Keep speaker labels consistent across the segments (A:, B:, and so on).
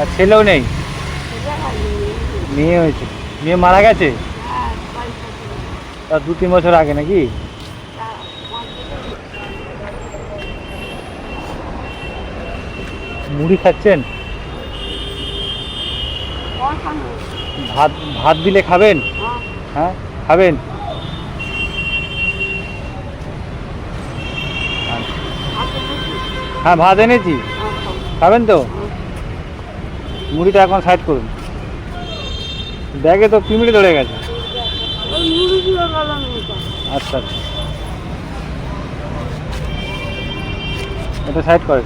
A: আর ছেলেও নেই? মেয়ে। হয়েছে। মেয়ে মারা গেছে?
B: হ্যাঁ
A: তা দু তিন বছর আগে নাকি? মুড়ি খাচ্ছেন? ভাত ভাত দিলে খাবেন?
B: হ্যাঁ।
A: হ্যাঁ খাবেন? হ্যাঁ ভাত এনেছি। খাবেন তো। মুড়িটা এখন সাইড করুন। ব্যাগে তো পিমড়ি ধরে গেছে। আচ্ছা আচ্ছা। এটা সাইড।
B: এতে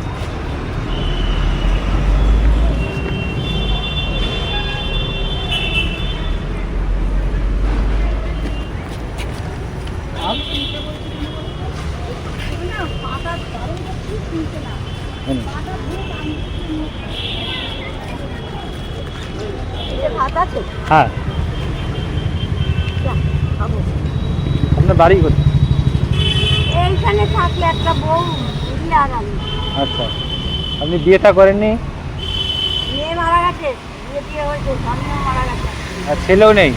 B: ভাত আছে
A: হ্যাঁ। আপনার বাড়ি কোথায়?
B: এইখানে একটা বউ আর আমি।
A: আচ্ছা। আপনি বিয়েটা করেননি?
B: মেয়ে মারা গেছে বিয়ে টিয়ে হয়েছে স্বামীও মারা গেছে।
A: আর ছেলেও নেই?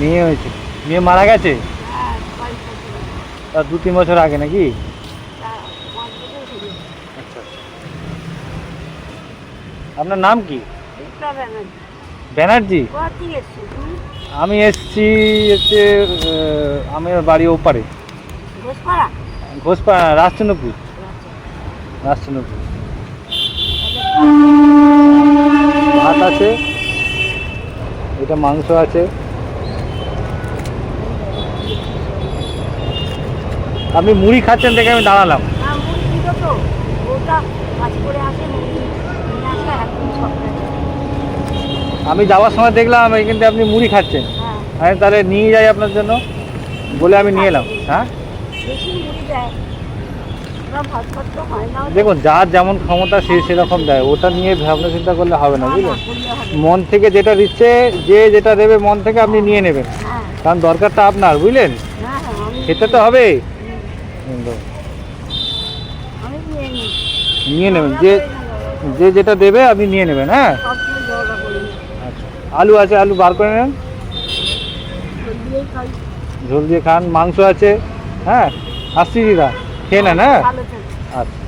A: মেয়ে হয়েছে। মেয়ে মারা গেছে?
B: হ্যাঁ
A: দু তিন বছর আগে নাকি
B: তা পাঁচ বছর থেকে
A: আচ্ছা আপনার নাম কি?
B: ব্যানার্জি।
A: আমি এসছি হচ্ছে আমার বাড়ি ওপারে।
B: ঘোষপাড়া?
A: রাজচন্দ্রপুর। রাজচন্দ্রপুর। ভাত আছে এটা মাংস আছে। আপনি মুড়ি খাচ্ছেন দেখে আমি দাঁড়ালাম।
B: ওটা করে
A: আমি যাওয়ার সময় দেখলাম এখান থেকে আপনি মুড়ি খাচ্ছেন।
B: হ্যাঁ।
A: আমি তাহলে নিয়ে যাই আপনার জন্য বলে আমি নিয়ে এলাম। হ্যাঁ? দেখুন যার যেমন ক্ষমতা সে সেরকম দেয়। ওটা নিয়ে ভাবনা চিন্তা করলে হবে না বুঝলেন? মন থেকে যেটা দিচ্ছে যে যেটা দেবে মন থেকে আপনি নিয়ে নেবেন।
B: হ্যাঁ।
A: কারণ দরকারটা আপনার বুঝলেন? খেতে তো হবে।
B: নিয়ে
A: নিয়ে নেবেন। যে যে যেটা দেবে আপনি নিয়ে নেবেন হ্যাঁ
B: সবসময় ঝগড়া করি
A: আচ্ছা আলু আছে আলু বার করে নেন। ঝোল দিয়ে খান মাংস আছে হ্যাঁ? আসছি দিদা খেয়ে নেন হ্যাঁ?
B: থেকো